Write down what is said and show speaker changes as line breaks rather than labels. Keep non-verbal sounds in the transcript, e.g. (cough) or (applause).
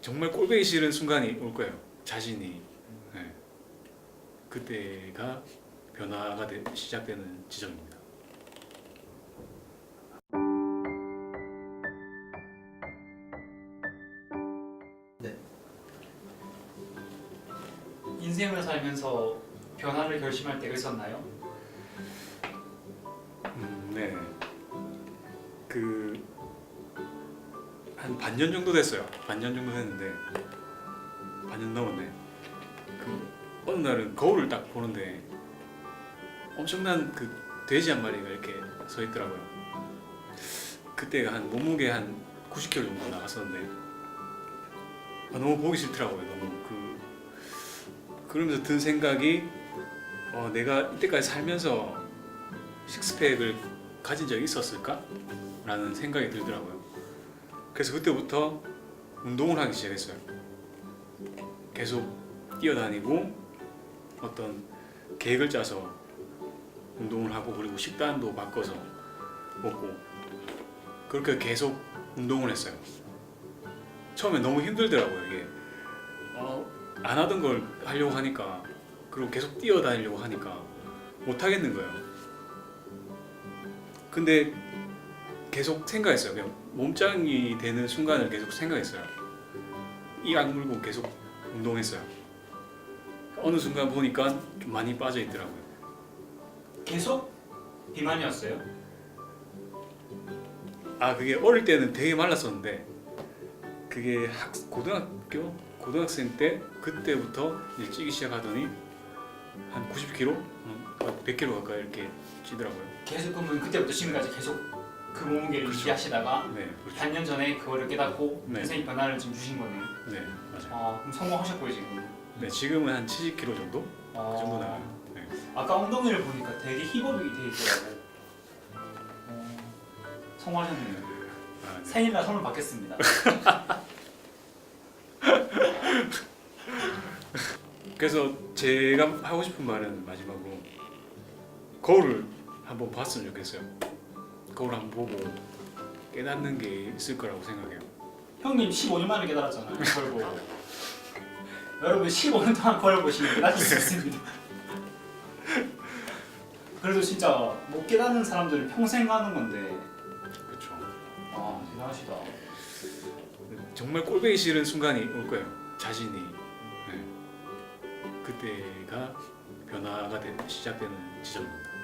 정말 꼴보기 싫은 순간이 올 거예요. 자신이 네. 그때가 변화가 되, 시작되는 지점입니다.
인생을 살면서 변화를 결심할 때가 있었나요?
한 반년 정도 됐어요. 반년 정도 됐는데 반년 넘었네. 그 어느 날은 거울을 딱 보는데 엄청난 그 돼지 한 마리가 이렇게 서 있더라고요. 그때가 한 몸무게 한 90kg 정도 나갔었는데 아, 너무 보기 싫더라고요. 너무 그 그러면서 든 생각이 어, 내가 이때까지 살면서 식스팩을 가진 적이 있었을까? 라는 생각이 들더라고요. 그래서 그때부터 운동을 하기 시작했어요. 계속 뛰어다니고 어떤 계획을 짜서 운동을 하고 그리고 식단도 바꿔서 먹고 그렇게 계속 운동을 했어요. 처음에 너무 힘들더라고요 이게 어, 안 하던 걸 하려고 하니까 그리고 계속 뛰어다니려고 하니까 못 하겠는 거예요. 근데 계속 생각했어요. 그냥 몸짱이 되는 순간을 계속 생각했어요. 이 악물고 계속 운동했어요. 어느 순간 보니까 좀 많이 빠져 있더라고요.
계속 비만이었어요?
아 그게 어릴 때는 되게 말랐었는데 그게 학, 고등학교 고등학생 때 그때부터 이제 찌기 시작하더니 한 90kg, 음, 100kg 가까이 이렇게 찌더라고요.
계속 그러면 그때부터 지금까지 계속 그 몸무게를
그렇죠.
유지하시다가
네, 그렇죠.
반년 전에 그거를 깨닫고
네.
인생의 변화를 좀 주신 거네요.
네, 맞아요.
아, 그럼 성공하셨고요 지금.
네, 지금은 한 70kg 정도
아,
그 정도 나가요. 네.
아까 엉덩이를 보니까 되게 힙업이 돼 있더라고. 어, 성공하셨네요.
아, 네.
생일날 선물 받겠습니다. (laughs)
그래서 제가 하고 싶은 말은 마지막으로 거울을 한번 봤으면 좋겠어요. 거울 한번 보고 깨닫는 게 있을 거라고 생각해요.
형님 15년 만에 깨달았잖아요. 그걸 보고. (laughs) 여러분 15년 동안 거울 보시면 깨닫을 수 있습니다. 그래도 진짜 못 깨닫는 사람들은 평생 하는 건데
그렇죠.
아 대단하시다.
정말 꼴보기 싫은 순간이 올 거예요. 자신이 네. 그때가 변화가 되, 시작되는 지점입니다.